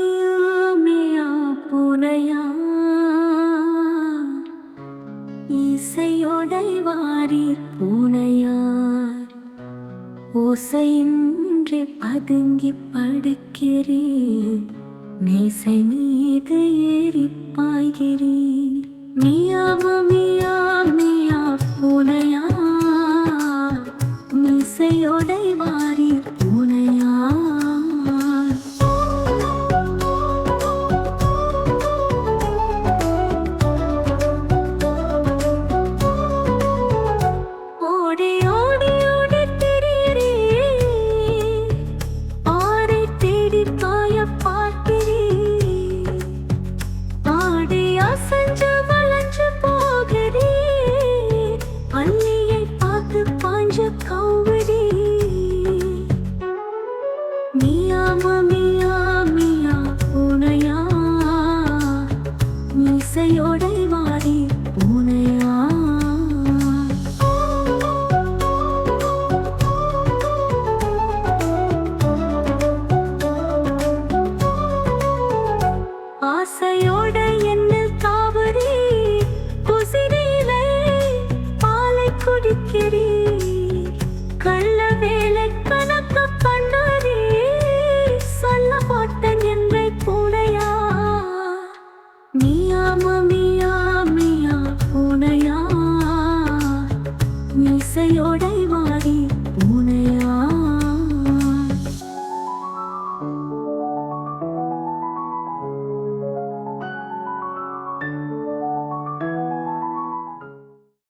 நியமமியாமையா புனையா இசையோடை வாரி புனையார் ஓசையின்றி பதுங்கி படுக்கிறேன் நேசை மீது ஏறி பாய்கிறேன் நியம ஓடையோடை மாறி பூனையா? ஆசையோ மீசையோடை வாடி பூனையா